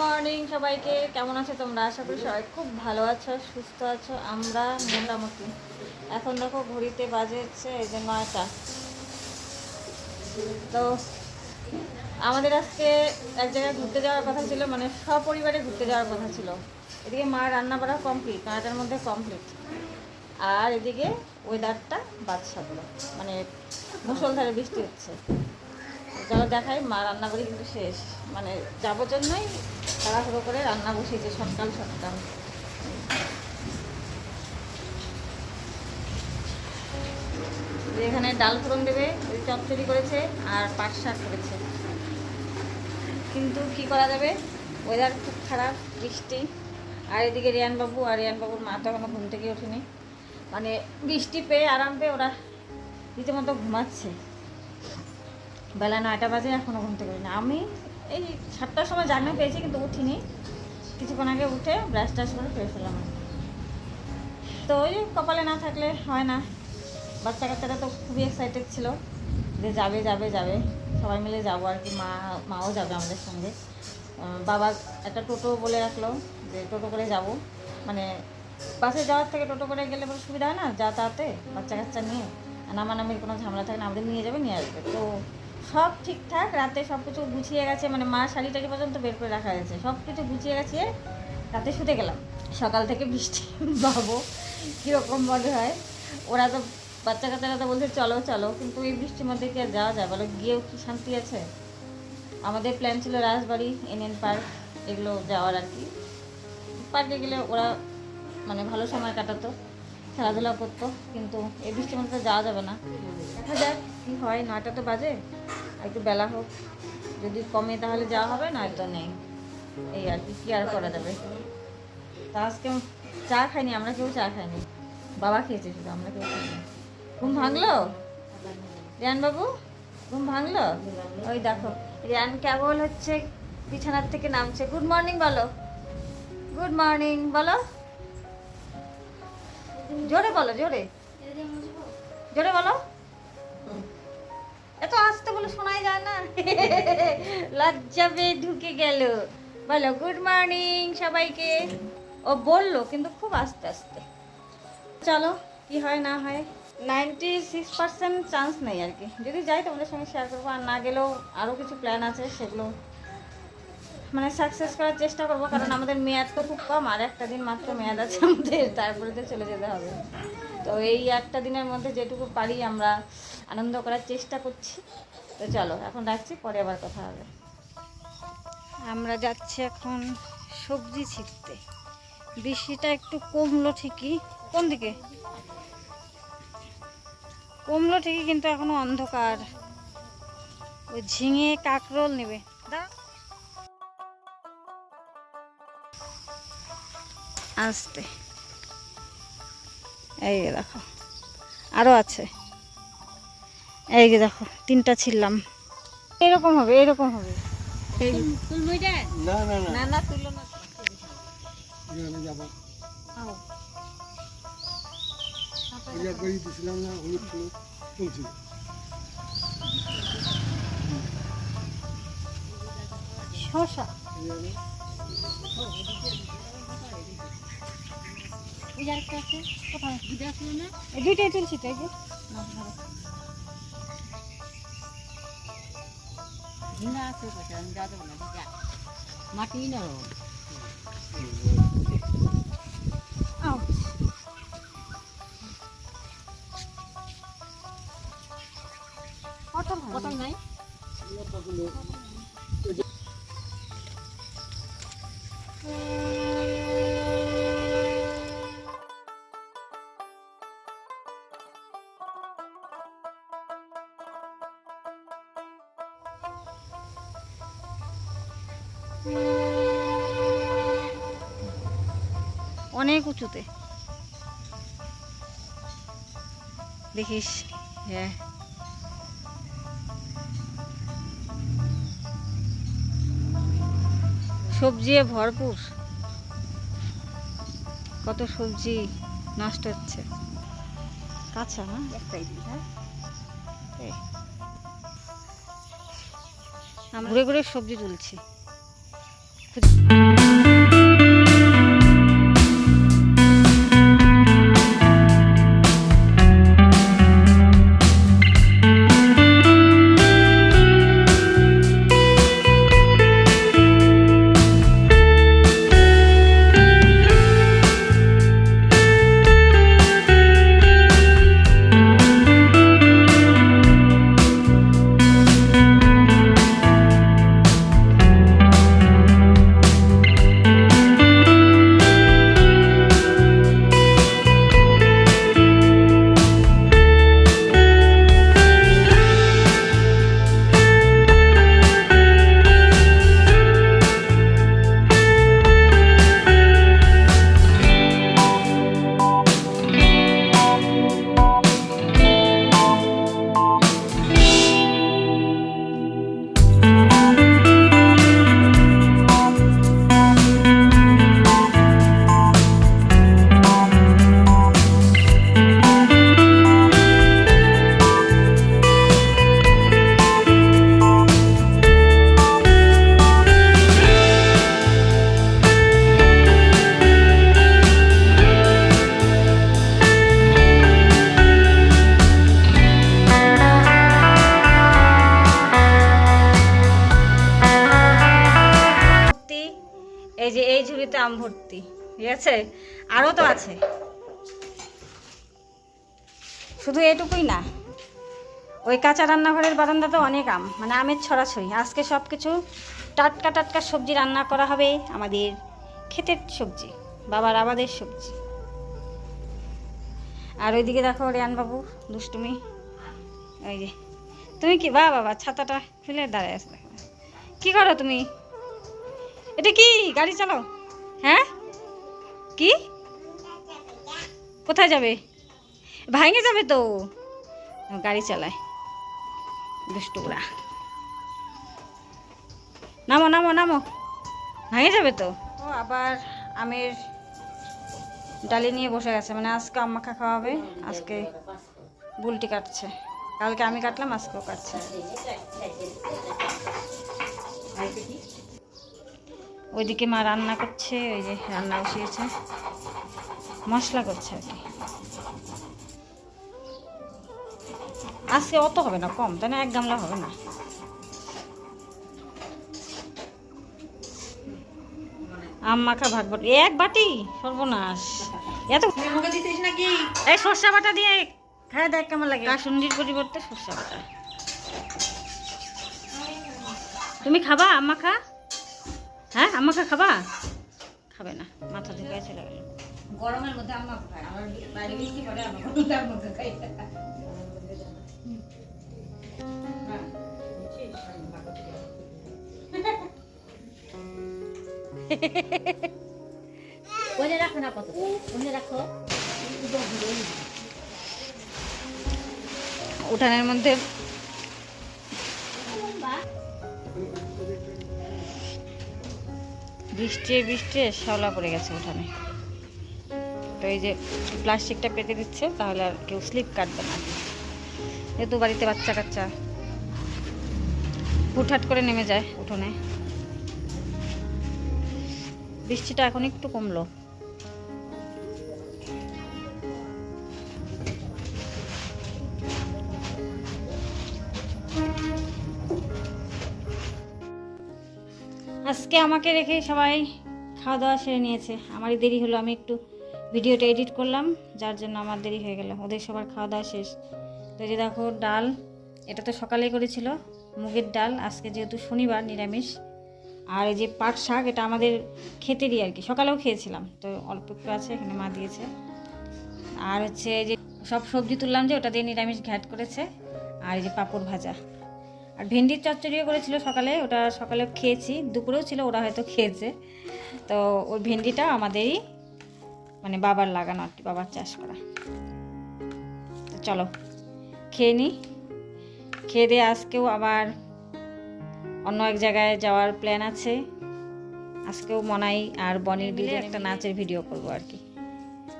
Morning সবাইকে। কেমন আছো তোমরা? আশা করি সবাই খুব ভালো আছো, সুস্থ আছো। আমরা মোটামুটি। এখন দেখো ঘড়িতে বাজে হচ্ছে এই যে নয়টা। তো আমাদের আজকে এক জায়গায় ঘুরতে যাওয়ার কথা ছিল মানে সপরিবারে ঘুরতে যাওয়ার কথা ছিল। এদিকে মা রান্না করা কমপ্লিট নয়টার মধ্যে কমপ্লিট আর এদিকে ওয়েদারটা বাদশাগুলো মানে মুসলধারে বৃষ্টি হচ্ছে। চলো দেখাই মা রান্না করি কিন্তু শেষ। মানে যাবোর জন্যই তাড়াহুড়ো করে রান্না বসিয়েছে, সকাল সকাল। এখানে ডাল ফোড়ন দেবে, ওই চচ্চড়ি করেছে আর পাট শাক করেছে। কিন্তু কি করা যাবে? ওয়েদার খুব খারাপ, বৃষ্টি। আর এদিকে রিয়ানবাবু আর রিয়ানবাবুর মা তো এখনও ঘুম থেকে ওঠেনি। মানে বৃষ্টি পেয়ে আরাম পেয়ে ওরা রীতিমতো ঘুমাচ্ছে। বেলা নয়টা বাজে এখনও ঘুম থেকে উঠিনি আমি এই সাতটার সময় জাগনা পেয়েছি, কিন্তু উঠিনি। কিছুক্ষণ আগে উঠে ব্রাশ টাশ করে হলাম আর তো ওই কপালে না থাকলে হয় না। বাচ্চা কাচ্চারা তো খুবই এক্সাইটেড ছিল যে যাবে যাবে যাবে। সবাই মিলে যাব আর কি, মা, মাও যাবে আমাদের সঙ্গে। বাবা একটা টোটো বলে রাখল যে টোটো করে যাব। মানে বাসে যাওয়ার থেকে টোটো করে গেলে বড় সুবিধা হয় না, যাতায়াতে বাচ্চা কাচ্চা নিয়ে। নামানামির কোনো ঝামেলা থাকে না, আমাদের নিয়ে যাবে, নিয়ে আসবে। তো সব ঠিকঠাক, রাতে সব কিছু গুছিয়ে গেছে মানে মা শাড়ি টাড়ি পর্যন্ত বের করে রাখা গেছে সব কিছু গুছিয়ে গেছে, রাতে শুতে গেলাম। সকাল থেকে বৃষ্টি ভাবো কীরকম মনে হয়। ওরা তো বাচ্চা কাচ্চারা তো বলছে, চলো চলো। কিন্তু এই বৃষ্টির মধ্যে কি আর যাওয়া যায়? বলো, গিয়েও কি শান্তি আছে? আমাদের প্ল্যান ছিল রাজবাড়ি, এনএন পার্ক, এগুলো যাওয়ার আর কি। পার্কে গেলে ওরা মানে ভালো সময় কাটাতো। খেলাধুলা করতো, কিন্তু এই বৃষ্টির মধ্যে তো যাওয়া যাবে না। দেখা যাক কী হয়, নয়টা তো বাজে, একটু বেলা হোক। যদি কমে তাহলে যাওয়া হবে নয়তো নেই। এই আর কি, কী আর করা যাবে? তা আজকে চা খাইনি, আমরা কেউ চা খাইনি। বাবা খেয়েছে শুধু, আমরা কেউ খাইনি। ঘুম ভাঙলো? রিয়ান বাবু ঘুম ভাঙলো? ওই দেখো, রিয়ান কেবল হচ্ছে বিছানার থেকে নামছে। গুড মর্নিং বলো। গুড মর্নিং, বলো। জোরে বলো, জোরে। জোরে বলো। এত আসতে বলে শোনাই যায় না। লজ্জা পেয়ে ঢুকে গেল। বলো গুড মর্নিং সবাইকে। ও বলল, কিন্তু খুব আস্তে আস্তে। চলো, কি হয় না হয়। নাইনটি সিক্স পার্সেন্ট চান্স নেই আর কি। যদি যাই তোমাদের সঙ্গে শেয়ার করব, আর না গেলেও আরও কিছু প্ল্যান আছে, সেগুলো মানে সাকসেস করার চেষ্টা করব, কারণ আমাদের মেয়াদ তো খুব কম, আর একটা দিন মাত্র মেয়াদ আছে আমাদের, তারপরে তো চলে যেতে হবে। তো এই একটা দিনের মধ্যে যেটুকু পারি আমরা আনন্দ করার চেষ্টা করছি। তো চলো, এখন রাখছি, পরে আবার কথা হবে। আমরা যাচ্ছি এখন সবজি ছিঁড়তে বৃষ্টিটা একটু কমলো ঠিকই, কোন দিকে? কমলো ঠিকই, কিন্তু এখনও অন্ধকার। ওই ঝিঙে, কাকরোল নেবে। আসতে। এই দেখো আরও আছে। এই যে দেখো তিনটা ছিললাম এরকম হবে এরকম হবে। না এখানে ওই আরেকটা আছে কোথায় দুটো আসলো না এই দুইটাই তুলছি তো এই যে ঝিঙ্গা আছে পাশে আমি যা দেবো না মাটি না আও। পটল হয় পটল নাই উঁচুতে। দেখিস হ্যাঁ সবজি ভরপুর। কত সবজি নষ্ট হচ্ছে। কাঁচা না? একটাই দিই হ্যাঁ? আমরা ঘুরে ঘুরে সবজি তুলছি। আম ভর্তি। ঠিক আছে? আরও তো আছে। শুধু এটুকুই না ওই কাঁচা রান্নাঘরের বারান্দাতে অনেক আম মানে আমের ছড়াছড়ি। আজকে সব কিছু টাটকা টাটকা সবজি রান্না করা হবে আমাদের ক্ষেতের সবজি বাবার আবাদের সবজি। আর ওইদিকে দেখো রিয়ান বাবু দুষ্টুমি। ওই যে তুমি কি বা বাবা ছাতাটা খুলে দাঁড়ায় আছে দেখো। কি করো তুমি? এটা কি? গাড়ি চালাও? হ্যাঁ? কি? কোথায় যাবে? ভাঙে যাবে তো। গাড়ি চালায়। দুষ্টুরা নামো নামো নামো। ভাঙে যাবে তো? ও আবার আমের ডালি নিয়ে বসে গেছে। মানে আজকে আম্মাখা খাওয়াবে আজকে বুলটি কাটছে। কালকে আমি কাটলাম আজকেও কাটছে। ওইদিকে মা রান্না করছে ওই যে রান্না বসিয়েছে। মশলা করছে আর কি। আজকে অত হবে না কম তাই না? এক গামলা হবে না। আম মাখা ভাগ বাটি এক বাটি? সর্বনাশ। এত এই সর্ষা বাটা দিয়ে খায় দেখ কেমন লাগে। কাসুন্ডির পরিবর্তে সর্ষা বাটা। তুমি খাবা আম্মা খা হ্যাঁ আম্মা খা খাবা? খাবে না মাথা ঢুকে চলে গেল। গরমের মধ্যে আম্মা খায় আমার বাইরে বৃষ্টি পড়ে খাই ওনে রাখো না কত ওনে রাখো। উঠানের মধ্যে বৃষ্টি বৃষ্টি শ্যাওলা পড়ে গেছে উঠানে। তো এই যে প্লাস্টিকটা পেতে দিচ্ছে, তাহলে আর কেউ স্লিপ কাটবে না। যেহেতু বাড়িতে বাচ্চা কাচ্চা। হুটহাট করে নেমে যায় উঠোনে। বৃষ্টিটা এখন একটু কমলো। আজকে আমাকে রেখে সবাই খাওয়া দাওয়া সেরে নিয়েছে। আমারই দেরি হলো, আমি একটু ভিডিওটা এডিট করলাম, যার জন্য আমার দেরি হয়ে গেল। ওদের সবার খাওয়া দাওয়া শেষ। তো যে দেখো, ডাল, এটা তো সকালে করেছিল, মুগের ডাল, আজকে যেহেতু শনিবার, নিরামিষ। আর এই যে পাট শাক, এটা আমাদের খেতেরই আর কি, সকালেও খেয়েছিলাম। তো অল্প একটু আছে, এখানে মা দিয়েছে। আর হচ্ছে যে সব সবজি তুললাম যে, ওটা দিয়ে নিরামিষ ঘ্যাট করেছে। আর এই যে পাঁপড় ভাজা। আর ভেন্ডির চচ্চড়িও করেছিল সকালে ওটা সকালে খেয়েছি দুপুরেও ছিল ওরা হয়তো খেয়েছে। তো ওই ভেন্ডিটা আমাদেরই মানে বাবার লাগানো আর কি বাবার চাষ করা। তো চলো খেয়ে নিই খেয়ে দিয়ে আজকেও আবার অন্য এক জায়গায় যাওয়ার প্ল্যান আছে। আজকেও মনাই আর বনির দিলে একটা নাচের ভিডিও করব আর কি।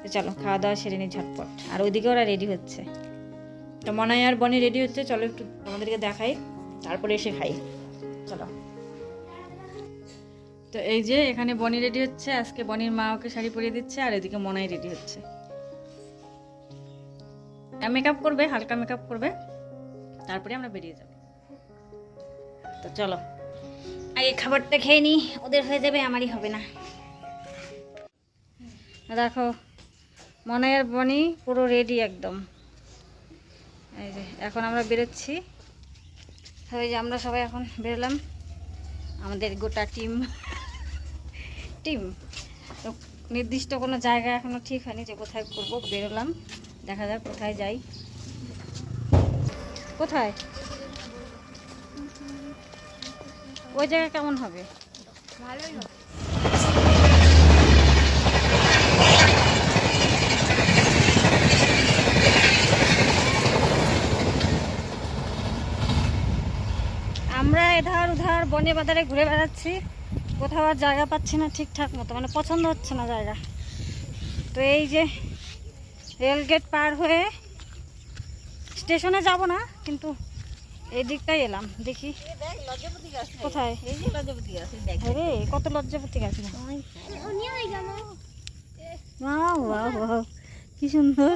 তো চলো খাওয়া দাওয়া সেরে নিই ঝটপট। আর ওইদিকে ওরা রেডি হচ্ছে। তো মনাই আর বনি রেডি হচ্ছে চলো একটু আমাদেরকে দেখাই। তারপরে এসে খাই। চলো। তো এই যে এখানে বনি রেডি হচ্ছে আজকে বনির মা ওকে শাড়ি পরিয়ে দিচ্ছে আর এদিকে মনাই রেডি হচ্ছে। মেকআপ করবে হালকা মেকআপ করবে তারপরে আমরা বেরিয়ে যাব। তো চলো। আগে খাবারটা খেয়ে নিই ওদের হয়ে যাবে আমারই হবে না। দেখো আর বনি পুরো রেডি একদম। এই যে এখন আমরা বেরোচ্ছি। ওই যে আমরা সবাই এখন বেরোলাম। আমাদের গোটা টিম টিম তো নির্দিষ্ট কোনো জায়গা এখনও ঠিক হয়নি যে কোথায় করব, বেরোলাম। দেখা যাক কোথায় যাই। কোথায়? ওই জায়গা কেমন হবে? ভালোই হবে। বনে বাজারে ঘুরে বেড়াচ্ছি। কোথাও আর জায়গা পাচ্ছি না ঠিকঠাক মতো মানে পছন্দ হচ্ছে না জায়গা। তো এই যে রেলগেট পার হয়ে স্টেশনে যাব না কিন্তু এই দিকটাই এলাম দেখি কোথায়? এই যে লজ্জাপতি গাছ এই দেখ। আরে কত লজ্জাপতি গাছ. কি সুন্দর।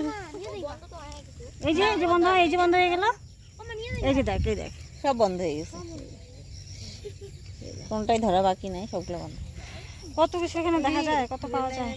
এই যে এই যে বন্ধ এই যে বন্ধ হয়ে গেল? এই যে দেখ এই দেখ। সব বন্ধ হয়ে গেছে। কোনটাই ধরা বাকি নাই সবগুলো বন্ধ। কত কিছু এখানে দেখা যায় কত পাওয়া যায়?